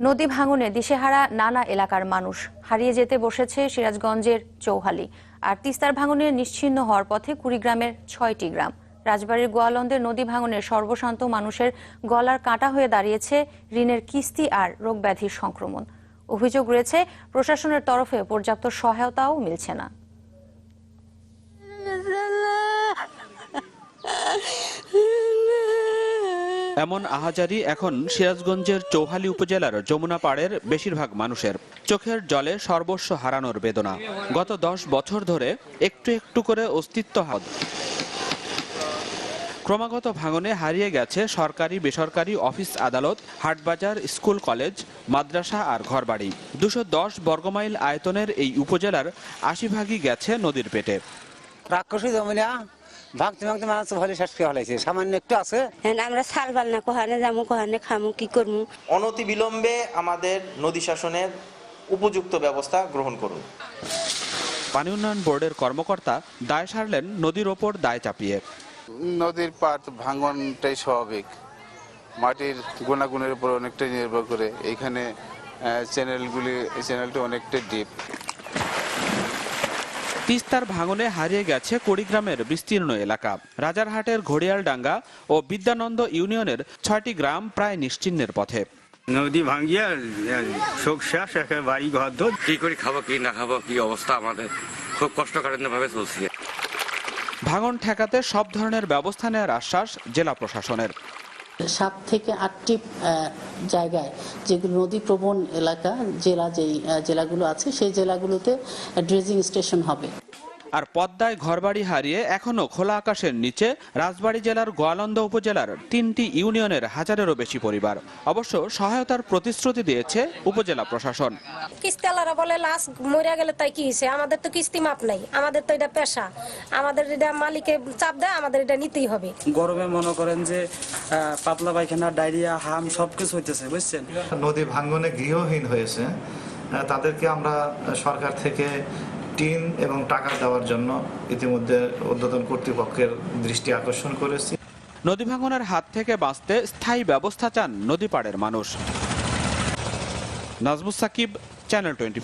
নদী ভাঙনে দিশেহারা নানা এলাকার মানুষ। হারিয়ে যেতে বসেছে সিরাজগঞ্জের চৌহালি। আর তিস্তার ভাঙনে নিশ্চিহ্ন হওয়ার পথে কুড়িগ্রামের ছয়টি গ্রাম। রাজবাড়ির গোয়ালন্দের নদী ভাঙনে সর্বশান্ত মানুষের গলার কাঁটা হয়ে দাঁড়িয়েছে ঋণের কিস্তি আর রোগব্যাধির সংক্রমণ। অভিযোগ রয়েছে, প্রশাসনের তরফে পর্যাপ্ত সহায়তাও মিলছে না। এমন আহাজারি এখন সিরাজগঞ্জের চৌহালি উপজেলার যমুনা পাড়ের বেশিরভাগ মানুষের। চোখের জলে সর্বস্ব হারানোর বেদনা। গত দশ বছর ধরে একটু একটু করে অস্তিত্ব হাত ক্রমাগত ভাঙনে হারিয়ে গেছে সরকারি, বেসরকারি অফিস আদালত, হাটবাজার, স্কুল কলেজ, মাদ্রাসা আর ঘরবাড়ি। দুশো দশ বর্গমাইল আয়তনের এই উপজেলার আশি ভাগই গেছে নদীর পেটে। রাক্ষসী জমিনা ভাঙতে ভাঙতে মানুষ ভালো শেষ করে ফেলাইছে। সামান্য একটু আছে। হ্যাঁ আমরা সাল বাল না কোহানে যাব কোহানে খামু কি করব অনতি বিলম্বে আমাদের নদী শাসনের উপযুক্ত ব্যবস্থা গ্রহণ করুন। পানি উন্নয়ন বোর্ডের কর্মকর্তা দায় সারলেন নদীর ওপর দায় চাপিয়ে। নদীর পাট ভাঙনটাই স্বাভাবিক। মাটির গুণাগুণের উপর অনেকটাই নির্ভর করে। এইখানে আহ, চ্যানেলগুলি চ্যানেলটি অনেকটাই ডিপ তিস্তার ভাঙনে হারিয়ে গেছে কুড়িগ্রামের বিস্তীর্ণ এলাকা। রাজারহাটের ঘড়িয়ালডাঙ্গা ও বিদ্যানন্দ ইউনিয়নের ছয়টি গ্রাম প্রায় নিশ্চিহ্নের পথে। নদী ভাঙ্গিয়া শোক শেষ একেবারে বাড়ি ঘর ধর কি করে খাব কি না খাব কি অবস্থা আমাদের? খুব কষ্টকারী ভাবে চলছি। ভাঙন ঠেকাতে সব ধরনের ব্যবস্থা নেওয়ার আশ্বাস জেলা প্রশাসনের। সাত থেকে আটটি জায়গায় যেগুলো নদী প্রবণ এলাকা, জেলা যেই জেলাগুলো আছে, সেই জেলাগুলোতে ড্রেজিং স্টেশন হবে। আর পদ্মায় ঘরবাড়ি হারিয়ে এখনও খোলা আকাশের নিচে রাজবাড়ী জেলার গোয়ালন্দ উপজেলার তিনটি ইউনিয়নের হাজারেরও বেশি পরিবার। অবশ্য সহায়তার প্রতিশ্রুতি দিয়েছে উপজেলা প্রশাসন। কিস্তিওয়ালারা বলে লাশ মরে গেলে তাই কি হয়েছে আমাদের তো কিস্তি মাপ নাই। আমাদের তো এটা পেশা। আমাদের এটা মালিকে চাপ দেয় আমাদের এটা নিতেই হবে। গরমে মনে করেন যে পাতলা পায়খানা ডায়রিয়া হাম সবকিছু হইতেছে বুঝছেন? নদী ভাঙ্গনে গৃহহীন হয়েছে। তাদেরকে আমরা সরকার থেকে টিন এবং টাকা দেওয়ার জন্য ইতিমধ্যে উদ্বোধন কর্তৃপক্ষের দৃষ্টি আকর্ষণ করেছি। নদী ভাঙনের হাত থেকে বাঁচতে স্থায়ী ব্যবস্থা চান নদী পাড়ের মানুষ। Najmus Shakib channel twenty